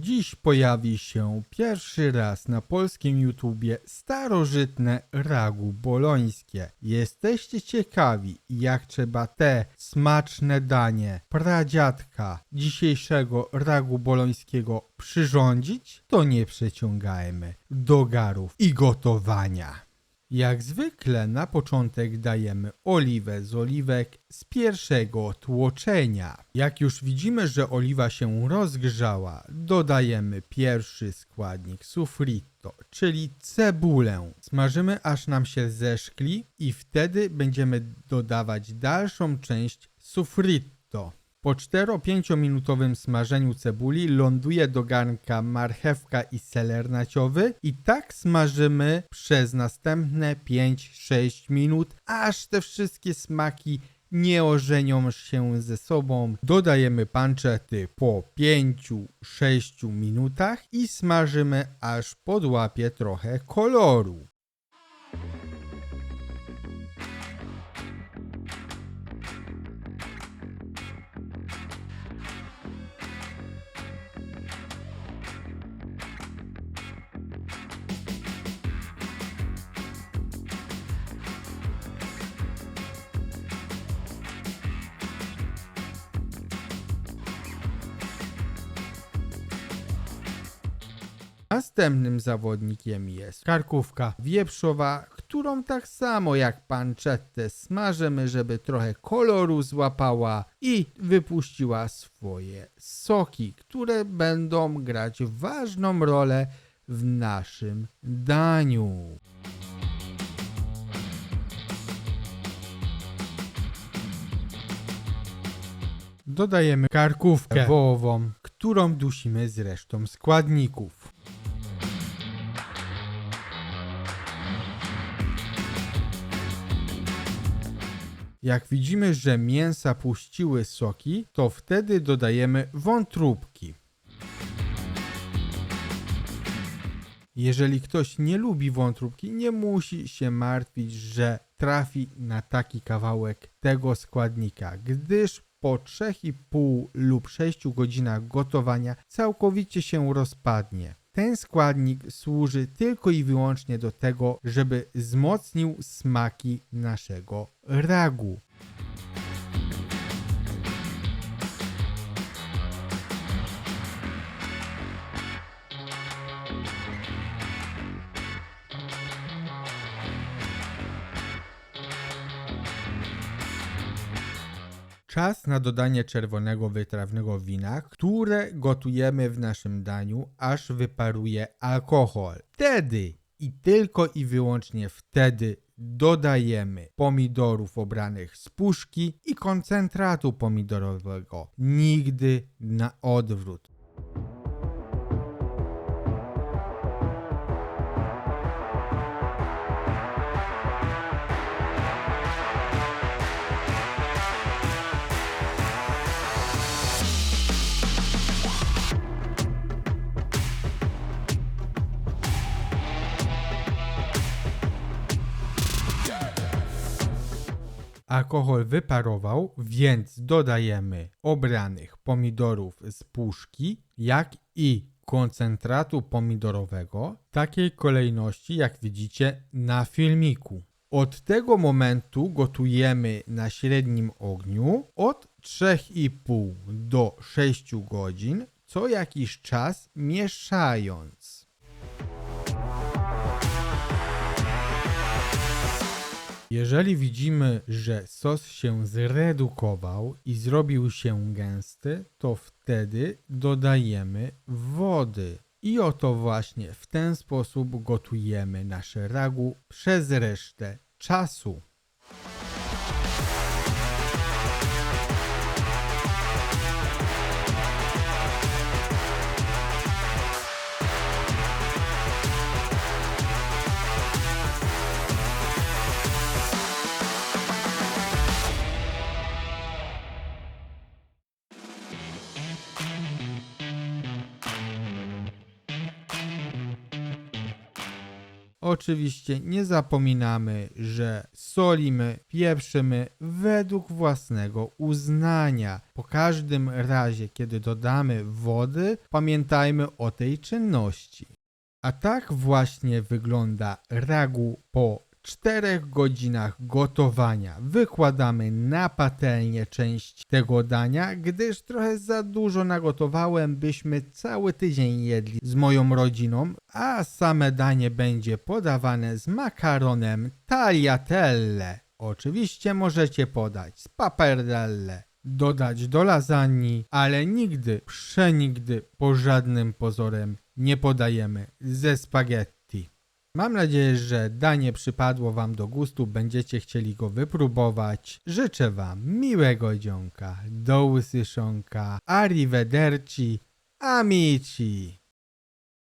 Dziś pojawi się pierwszy raz na polskim YouTubie starożytne ragu bolońskie. Jesteście ciekawi, jak trzeba te smaczne danie pradziadka dzisiejszego ragu bolońskiego przyrządzić? To nie przeciągajmy do garów i gotowania. Jak zwykle na początek dajemy oliwę z oliwek z pierwszego tłoczenia. Jak już widzimy, że oliwa się rozgrzała, dodajemy pierwszy składnik sufritto, czyli cebulę. Smażymy aż nam się zeszkli i wtedy będziemy dodawać dalszą część sufritto. Po 4-5 minutowym smażeniu cebuli ląduje do garnka marchewka i seler naciowy i tak smażymy przez następne 5-6 minut, aż te wszystkie smaki nie ożenią się ze sobą. Dodajemy panczety po 5-6 minutach i smażymy aż podłapie trochę koloru. Następnym zawodnikiem jest karkówka wieprzowa, którą tak samo jak panczettę smażymy, żeby trochę koloru złapała i wypuściła swoje soki, które będą grać ważną rolę w naszym daniu. Dodajemy karkówkę wołową, którą dusimy z resztą składników. Jak widzimy, że mięsa puściły soki, to wtedy dodajemy wątróbki. Jeżeli ktoś nie lubi wątróbki, nie musi się martwić, że trafi na taki kawałek tego składnika, gdyż po 3,5 lub 6 godzinach gotowania całkowicie się rozpadnie. Ten składnik służy tylko i wyłącznie do tego, żeby wzmocnił smaki naszego ragu. Czas na dodanie czerwonego wytrawnego wina, które gotujemy w naszym daniu, aż wyparuje alkohol. Wtedy i tylko i wyłącznie wtedy dodajemy pomidorów obranych z puszki i koncentratu pomidorowego. Nigdy na odwrót. Alkohol wyparował, więc dodajemy obranych pomidorów z puszki, jak i koncentratu pomidorowego, takiej kolejności, jak widzicie na filmiku. Od tego momentu gotujemy na średnim ogniu od 3,5 do 6 godzin, co jakiś czas mieszając. Jeżeli widzimy, że sos się zredukował i zrobił się gęsty, to wtedy dodajemy wody. I oto właśnie w ten sposób gotujemy nasze ragu przez resztę czasu. Oczywiście nie zapominamy, że solimy, pieprzymy według własnego uznania. Po każdym razie, kiedy dodamy wody, pamiętajmy o tej czynności. A tak właśnie wygląda ragu po 4 godzinach gotowania. Wykładamy na patelnię część tego dania, gdyż trochę za dużo nagotowałem, byśmy cały tydzień jedli z moją rodziną, a same danie będzie podawane z makaronem tagliatelle. Oczywiście możecie podać z pappardelle, dodać do lasagne, ale nigdy, przenigdy, po żadnym pozorem nie podajemy ze spaghetti. Mam nadzieję, że danie przypadło Wam do gustu, będziecie chcieli go wypróbować. Życzę Wam miłego dzionka, do usłyszonka, arrivederci, amici.